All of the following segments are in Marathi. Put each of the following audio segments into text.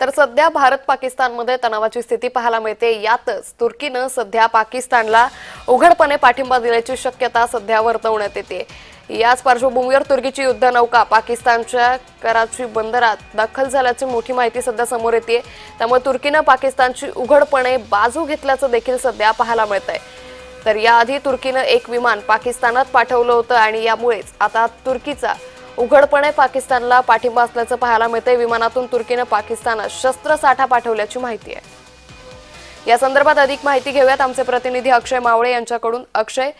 तर सध्या भारत पाकिस्तानमध्ये तणावाची स्थिती पाहायला मिळते. यातच तुर्कीनं सध्या पाकिस्तानला उघडपणे पाठिंबा दिल्याची शक्यता सध्या वर्तवण्यात येते. याच पार्श्वभूमीवर तुर्कीची युद्धनौका पाकिस्तानच्या कराची बंदरात दाखल झाल्याची मोठी माहिती सध्या समोर येते त्यामुळे तुर्कीनं पाकिस्तानची उघडपणे बाजू घेतल्याचं देखील सध्या पाहायला मिळत आहे तर याआधी तुर्कीनं एक विमान पाकिस्तानात पाठवलं होतं आणि यामुळेच आता तुर्कीचा उघडपणे पाकिस्तानला पाठिंबा असल्याचं पाहायला मिळतंय. विमानातून तुर्कीनं पाकिस्तानात शस्त्रसाठा पाठवल्याची माहिती आहे. या संदर्भात अधिक माहिती घेऊयात. आमचे प्रतिनिधी अक्षय मावळे यांच्याकडून. अक्षय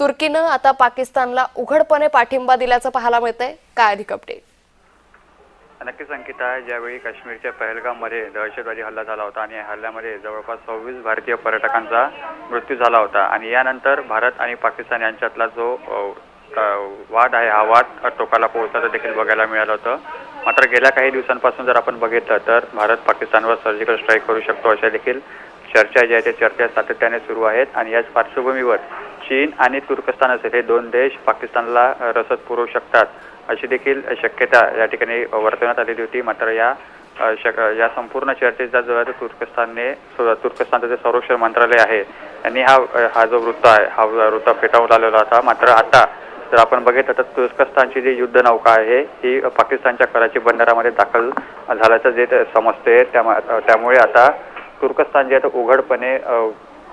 तुर्कीनं आता पाकिस्तानला उघडपणे पाठिंबा दिल्याचं पाहायला मिळतंय. काय अधिक अपडेट नक्कीच आहे ज्यावेळी काश्मीरच्या पहलगाममध्ये दहशतवादी हल्ला झाला होता आणि या हल्ल्यामध्ये जवळपास सव्वीस भारतीय पर्यटकांचा मृत्यू झाला होता आणि यानंतर भारत आणि पाकिस्तान यांच्यातला जो वाद आहे. हा वाद टोकाला पोहोचल्याचं देखील बघायला मिळालं होतं. मात्र गेल्या काही दिवसांपासून जर आपण बघितलं तर भारत पाकिस्तानवर सर्जिकल स्ट्राईक करू शकतो अशा देखील चर्चा ज्या आहेत त्या चर्चा सातत्याने सुरू आहेत. आणि याच पार्श्वभूमीवर चीन आणि तुर्कस्तान असेल हे दोन देश पाकिस्तानला रसद पुरवू शकतात अशी देखील शक्यता या ठिकाणी वर्तवण्यात आलेली होती. मात्र या शक या संपूर्ण चर्चेचा जो आहे तो तुर्कस्तानने तुर्कस्तानचं जे संरक्षण मंत्रालय आहे यांनी हा हा जो वृत्त आहे हा वृत्त फेटाळून आलेला होता. मात्र आता तर आपण बघितलं तर तुर्कस्तानची जी युद्धनौका आहे ही पाकिस्तानच्या कराची बंदरामध्ये दाखल झाल्याचं जे ते समजते त्यामुळे त्यामुळे आता तुर्कस्तान जे आहे उघडपणे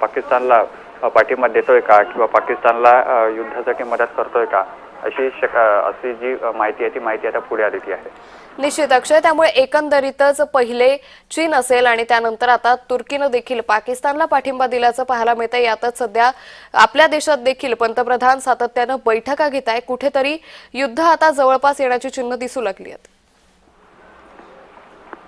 पाकिस्तानला पाठिंबा देतोय का? किंवा पाकिस्तानला युद्धासाठी मदत करतोय का? अशी शक अशी जी माहिती आहे ती माहिती आता पुढे आलेली आहे. निश्चित अक्षय त्यामुळे एकंदरीतच पहिले चीन असेल आणि त्यानंतर आता तुर्कीनं देखील पाकिस्तानला पाठिंबा दिल्याचं पाहायला मिळतंय. यातच सध्या आपल्या देशात देखील पंतप्रधान सातत्यानं बैठका घेत आहे कुठेतरी युद्ध आता जवळपास येण्याची चिन्ह दिसू लागली आहेत.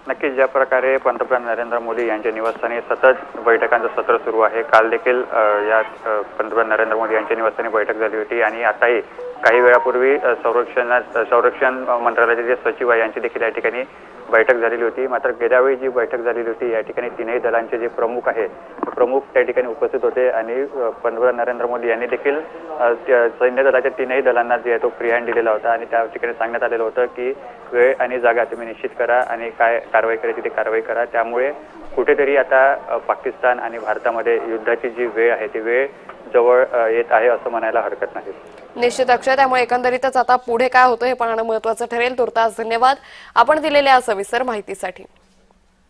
नक्कीच ज्या प्रकारे पंतप्रधान नरेंद्र मोदी यांच्या निवासस्थानी सतत बैठकांचं सत्र सुरू आहे काल देखील या पंतप्रधान नरेंद्र मोदी यांच्या निवासस्थानी बैठक झाली होती आणि आताही काही वेळापूर्वी संरक्षणात संरक्षण मंत्रालयाचे जे सचिव आहे यांची देखील या ठिकाणी बैठक झालेली होती. मात्र गेल्या वेळी जी बैठक झालेली होती या ठिकाणी तीनही दलांचे जे प्रमुख आहेत प्रमुख त्या ठिकाणी उपस्थित होते आणि पंतप्रधान नरेंद्र मोदी यांनी देखील सैन्य दलाच्या तीनही दलांना जे आहे तो फ्री हँड दिलेला होता आणि त्या ठिकाणी सांगण्यात आलेलं होतं की वेळ आणि जागा तुम्ही निश्चित करा आणि काय कारवाई करायची ती कारवाई करा. त्यामुळे कुठेतरी आता पाकिस्तान आणि भारतामध्ये युद्धाची जी वेळ आहे ती वेळ जवळ येत आहे असं म्हणायला हरकत नाही. निश्चित अक्षय त्यामुळे एकंदरीतच आता पुढे काय होतं हे पाहणं महत्वाचं ठरेल. तुर्तास धन्यवाद. आपण दिलेल्या सविस्तर माहितीसाठी.